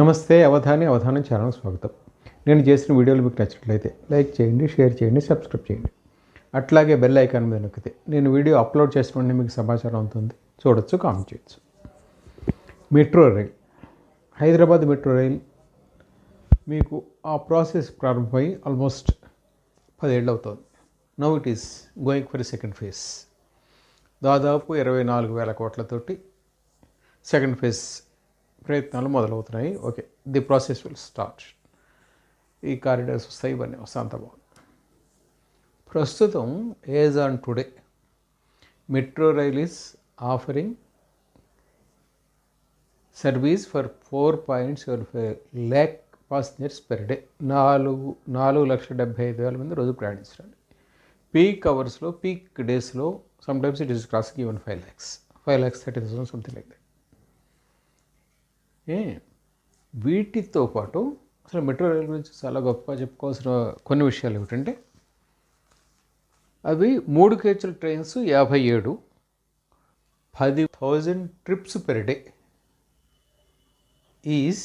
నమస్తే అవధాని అవధానం ఛానల్ స్వాగతం. నేను చేసిన వీడియోలు మీకు నచ్చినట్లయితే లైక్ చేయండి షేర్ చేయండి సబ్స్క్రైబ్ చేయండి. అట్లాగే బెల్ ఐకాన్ మీద నొక్కితే నేను వీడియో అప్లోడ్ చేసిన మీకు సమాచారం అవుతుంది. చూడొచ్చు కామెంట్ చేయొచ్చు. Metro rail. Hyderabad metro rail మీకు ఆ ప్రాసెస్ ప్రారంభమై ఆల్మోస్ట్ పదేళ్ళు అవుతుంది. Now it is going for second phase దాదాపు ఇరవై నాలుగు వేల కోట్లతోటి సెకండ్ ఫేజ్ ప్రయత్నాలు మొదలవుతున్నాయి. Okay the process will start ఈ కారిడార్స్ వస్తాయి ఇవన్నీ వస్తాయి. అంత బాగుంది. ప్రస్తుతం as on today metro rail is offering service for four point seven five lakh passengers per day నాలుగు నాలుగు లక్షల డెబ్బై ఐదు వేల మంది రోజు ప్రయాణించండి పీక్ అవర్స్లో పీక్ డేస్లో sometimes it is crossing even five lakhs five lakhs thirty thousand something like that ఏ వీటితో పాటు అసలు మెట్రో రైల్ గురించి చాలా గొప్పగా చెప్పుకోవాల్సిన కొన్ని విషయాలు ఏమిటంటే అవి మూడు కేచుల ట్రైన్స్ యాభై ఏడు పది thousand trips per day is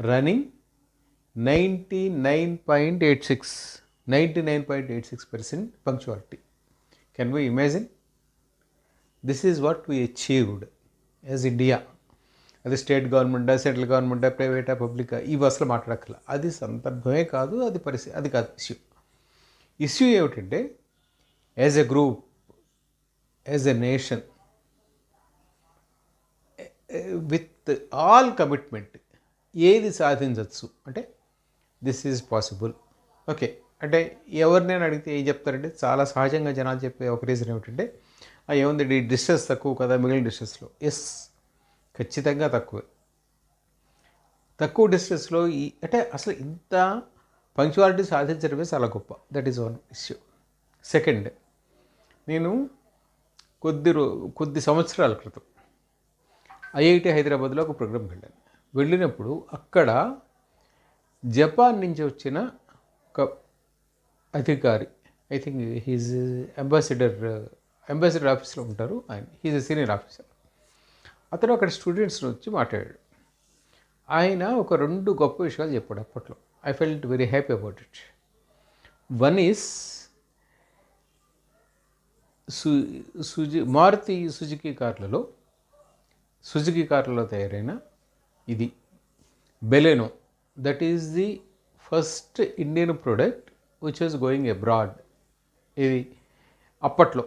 running ninety nine point eight six ninety nine point eight six percent punctuality. Can we imagine this is what we achieved as India అది స్టేట్ గవర్నమెంటా సెంట్రల్ గవర్నమెంటా ప్రైవేటా పబ్లికా ఇవి అసలు మాట్లాడక్కల అది సందర్భమే కాదు అది పరిస్థితి అది కాదు ఇష్యూ ఇష్యూ ఏమిటంటే as a group as a nation with all commitment ఏది సాధించవచ్చు అంటే దిస్ ఈజ్ పాసిబుల్ ఓకే అంటే ఎవరినైనా అడిగితే ఏం చెప్తారంటే చాలా సహజంగా జనాలు చెప్పే ఒక రీజన్ ఏమిటంటే ఏముంది డిస్టెన్స్ తక్కువ కదా మిగిలిన డిస్టెన్స్లో ఎస్ ఖచ్చితంగా తక్కువే. తక్కువ డిస్టెన్స్లో ఈ అంటే అసలు ఇంత పంక్చువాలిటీ సాధించడమే చాలా గొప్ప. That is one issue second నేను కొద్ది రో కొద్ది సంవత్సరాల క్రితం ఐఐటి హైదరాబాద్లో ఒక ప్రోగ్రామ్కి వెళ్ళాను. వెళ్ళినప్పుడు అక్కడ జపాన్ నుంచి వచ్చిన ఒక అధికారి I think he's ambassador ambassador ఆఫీస్లో ఉంటారు ఆయన. హీజ్ ఎ సీనియర్ ఆఫీసర్ అతను అక్కడ స్టూడెంట్స్ని వచ్చి మాట్లాడాడు. ఆయన ఒక రెండు గొప్ప విషయాలు చెప్పాడు అప్పట్లో. I felt very happy about it one is సు సుజి మారుతి సుజుకి కార్లలో సుజుకి కార్లలో తయారైన ఇది Baleno that is the first Indian product which was going abroad ఇది అప్పట్లో.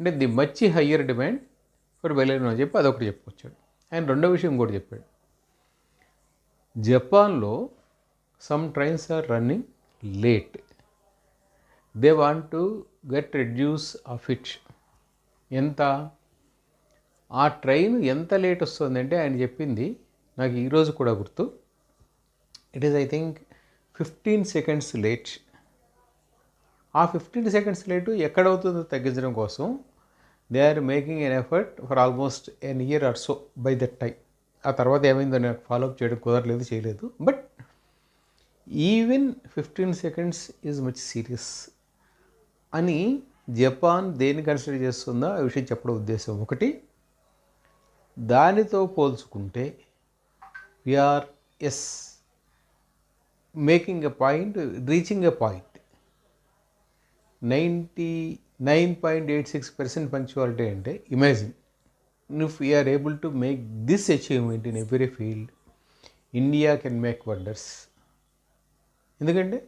అంటే ది మచ్ హయ్యర్ డిమాండ్ ఒకటి బయలుదేరిన అని చెప్పి అదొకటి చెప్పుకొచ్చాడు. ఆయన రెండో విషయం కూడా చెప్పాడు. జపాన్లో some trains are running late they want to get reduce of it ఎంత? ఆ ట్రైన్ ఎంత లేట్ వస్తుందంటే ఆయన చెప్పింది నాకు ఈరోజు కూడా గుర్తు. It is I think fifteen seconds late ఆ ఫిఫ్టీన్ సెకండ్స్ లేటు ఎక్కడవుతుందో తగ్గించడం కోసం they are making an effort for almost an year or so by that time ఆ తర్వాత ఏమైందో నాకు ఫాలోఅప్ చేయడం కుదరలేదు చేయలేదు. But even fifteen seconds is much serious అని జపాన్ దేన్ని కన్సిడర్ చేస్తుందో ఆ విషయం చెప్పడం ఉద్దేశం ఒకటి. దానితో పోల్చుకుంటే we are as making a point reaching a point ninety nine point eight six percent punctuality అంటే imagine if we are able to make this achievement in every field India can make wonders ఎందుకంటే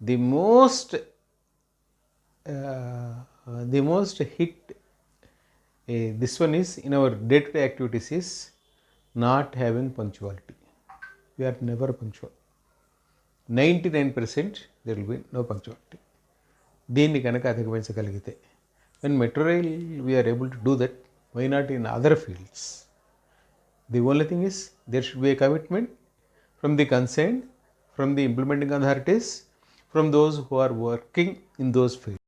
the most the most hit this one is in our day to day activities is not having punctuality we are never punctual ninety nine percent there will be no punctuality దీన్ని కనుక అధిగమించగలిగితే when metro rail we are able to do that why not in other fields the only thing is there should be a commitment from the concern from the implementing authorities from those who are working in those field